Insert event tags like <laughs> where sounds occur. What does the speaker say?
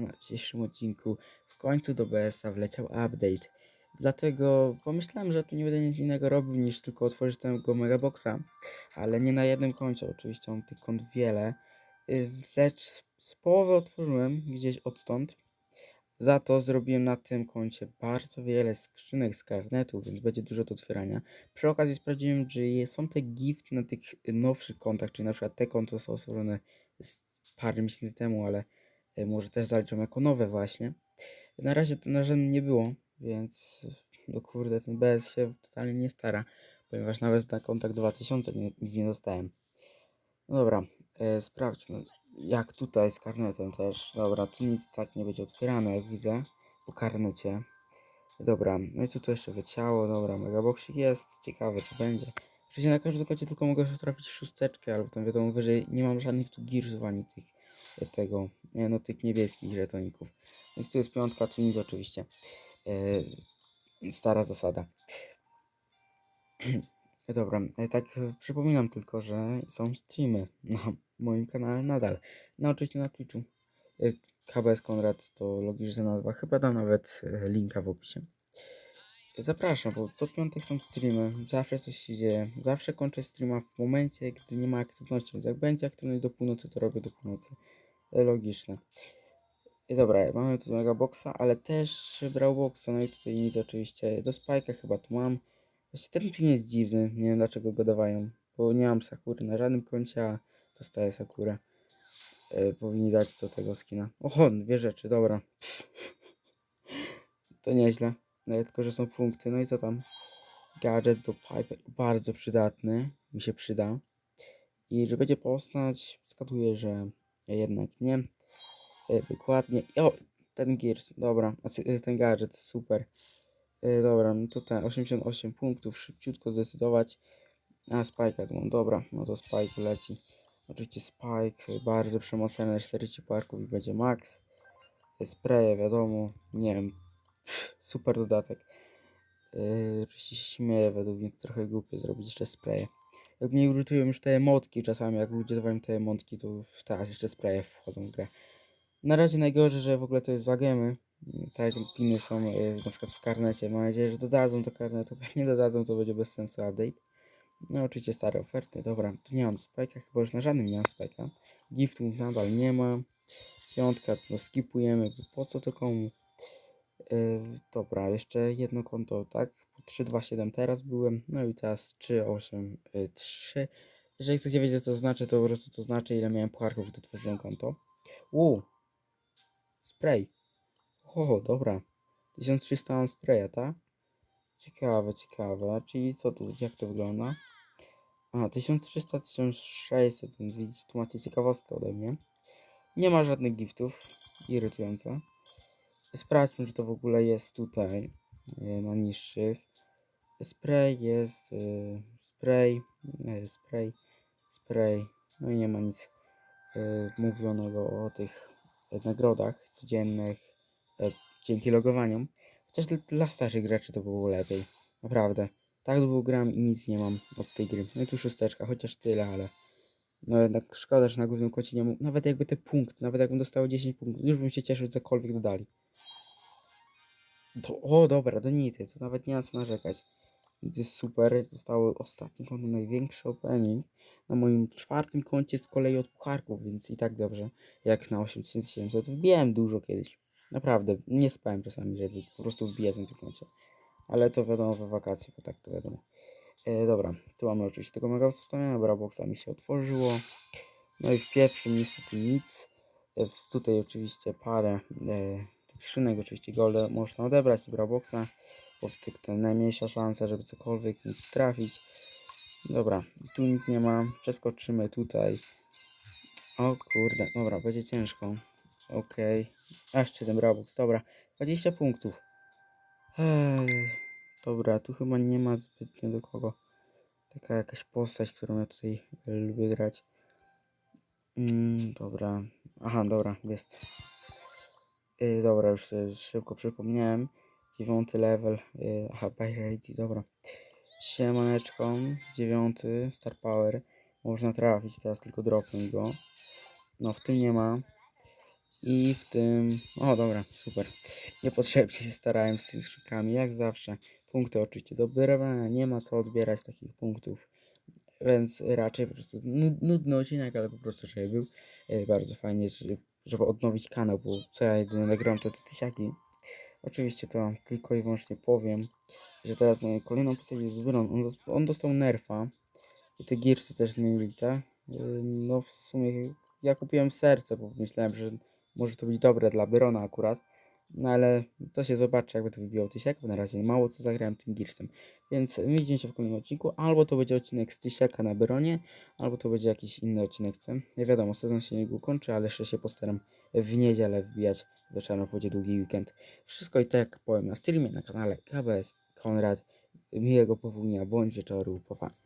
na dzisiejszym odcinku w końcu do BS-a wleciał update. Dlatego pomyślałem, że tu nie będę nic innego robił niż tylko otworzyć tego Megaboxa, ale nie na jednym koncie, oczywiście mam tych kont wiele, Y, lecz z- z połowy otworzyłem gdzieś odtąd. Za to zrobiłem na tym koncie bardzo wiele skrzynek z karnetu, więc będzie dużo do otwierania. Przy okazji sprawdziłem, czy są te gifty na tych nowszych kontach, czyli na przykład te konto są stworzone z parę miesięcy temu, ale może też zaliczam jako nowe właśnie. Na razie to na żadnym nie było, więc no kurde, ten BS się totalnie nie stara, ponieważ nawet na kontakt 2000 nie, nic nie dostałem. No dobra, e, sprawdźmy jak tutaj z karnetem też. Dobra, tu nic tak nie będzie otwierane, jak widzę, po karnecie. Dobra, no i co tu jeszcze wyciało? Dobra, megaboxik jest, ciekawe czy będzie. Oczywiście na każdym koncie tylko mogę trafić szósteczkę, albo tam wiadomo wyżej nie mam żadnych tu gearsów ani tych, e, tego, nie, no tych niebieskich żetoników. Więc tu jest piątka, tu nic oczywiście. E, stara zasada. <clears throat> Dobra, e, tak e, przypominam tylko, że są streamy na moim kanale nadal. No oczywiście na Twitchu. E, KBS Konrad to logiczna nazwa. Chyba dam nawet e, linka w opisie. Zapraszam, bo co piątek są streamy, zawsze coś się dzieje. Zawsze kończę streama w momencie, gdy nie ma aktywności, więc jak będzie aktywność do północy, to robię do północy. Logiczne. I dobra, mamy tu mega boxa, ale też brał boxa, no i tutaj nic oczywiście. Do spajka chyba tu mam. Właśnie ten pin jest dziwny, nie wiem dlaczego go dawają, bo nie mam Sakury na żadnym koncie, a dostaję Sakurę. E, powinni dać do tego skina. Oho, dwie rzeczy, dobra. <laughs> to nieźle. No, tylko, że są punkty, no i co tam? Gadżet do pipe, bardzo przydatny, mi się przyda. I że będzie postać, zgaduję, że jednak nie. E, dokładnie. O, ten Gears, dobra, e, ten gadżet, super. E, dobra, no to ten 88 punktów, szybciutko zdecydować. A Spike'a dobra, no to Spike leci. Oczywiście Spike, bardzo przemocone 40 parków i będzie max. Spraye, wiadomo, nie wiem, <laughs> super dodatek. Yy, oczywiście śmieję, według mnie trochę głupie zrobić jeszcze spraye. Jak mnie irytują już te emotki czasami, jak ludzie dawają te emotki, to teraz jeszcze spraye wchodzą w grę. Na razie najgorzej, że w ogóle to jest za gemy. Tak jak piny są yy, na przykład w karnecie. Mam nadzieję, że dodadzą do karnetu. Jak nie dodadzą, to będzie bez sensu update. No oczywiście stare oferty. Dobra, tu nie mam spajka, chyba już na żadnym nie mam spajka. Giftu nadal nie ma. Piątka, no skipujemy, po co to komu? Yy, dobra, jeszcze jedno konto, tak? 327 teraz byłem, no i teraz 383. Jeżeli chcecie wiedzieć co to znaczy, to po prostu to znaczy ile miałem pucharków, gdy tworzyłem konto. Uuu, spray. O, dobra. 1300 mam spraya, tak? Ciekawe, ciekawe. Czyli co tu, jak to wygląda? A, 1300, 1600, więc widzicie, tu macie ciekawostkę ode mnie. Nie ma żadnych giftów, irytujące. Sprawdźmy, czy to w ogóle jest tutaj e, na niższych. Spray jest, e, spray, e, spray, spray. No i nie ma nic e, mówionego o tych e, nagrodach codziennych e, dzięki logowaniom. Chociaż dla, dla starszych graczy to było lepiej. Naprawdę. Tak długo gram i nic nie mam od tej gry. No i tu szósteczka, chociaż tyle, ale no jednak szkoda, że na głównym koncie nie mam. Nawet jakby te punkty, nawet jakbym dostał 10 punktów, już bym się cieszył, cokolwiek dodali. To, o, dobra, do nity, to nawet nie ma co narzekać. Więc jest super, zostały ostatnie konto największy opening. Na moim czwartym koncie z kolei od pucharków, więc i tak dobrze. Jak na 8700 wbijałem dużo kiedyś. Naprawdę, nie spałem czasami, żeby po prostu wbijać na tym koncie. Ale to wiadomo we wakacje, bo tak to wiadomo. E, dobra, tu mamy oczywiście tego mega ustawienia, dobra, boxa mi się otworzyło. No i w pierwszym niestety nic. E, tutaj oczywiście parę e, tych skrzynek, oczywiście golda można odebrać, dobra boxa, bo w tych to najmniejsza szansa, żeby cokolwiek nic trafić. Dobra, tu nic nie ma, przeskoczymy tutaj. O kurde, dobra, będzie ciężko. Okej, a jeszcze ten Brabox, dobra, 20 punktów. Dobra, tu chyba nie ma zbytnio do kogo. Taka jakaś postać, którą ja tutaj lubię grać. Mm, dobra. Aha, dobra, jest. Yy, dobra, już sobie szybko przypomniałem. Dziewiąty level. Yy, aha, Pirate, dobra. Siemaneczko. Dziewiąty, Star Power. Można trafić, teraz tylko dropnę go. No, w tym nie ma. I w tym... O, dobra, super. Niepotrzebnie się starałem z tymi skrzykami, jak zawsze. Punkty oczywiście do wyrywania, nie ma co odbierać takich punktów. Więc raczej po prostu nud- nudny odcinek, ale po prostu, żeby był. E, Bardzo fajnie, żeby, odnowić kanał, bo co ja jedynie nagram to te tysiaki. Oczywiście to tylko i wyłącznie powiem, że teraz moją kolejną postacią jest Byron. On, on dostał nerfa. I te gearsy też zmienili, tak? No w sumie ja kupiłem serce, bo myślałem, że może to być dobre dla Byrona akurat. No ale to się zobaczy, jakby to wybiło tysiak, bo na razie mało co zagrałem tym Gearsem. Więc widzimy się w kolejnym odcinku. Albo to będzie odcinek z tysiaka na Byronie, albo to będzie jakiś inny odcinek. Co? Nie wiadomo, sezon się niedługo kończy, ale jeszcze się postaram w niedzielę wbijać wieczorem, będzie długi weekend. Wszystko i tak powiem na streamie, na kanale KBS Konrad. Miłego popołudnia bądź wieczoru. Pa.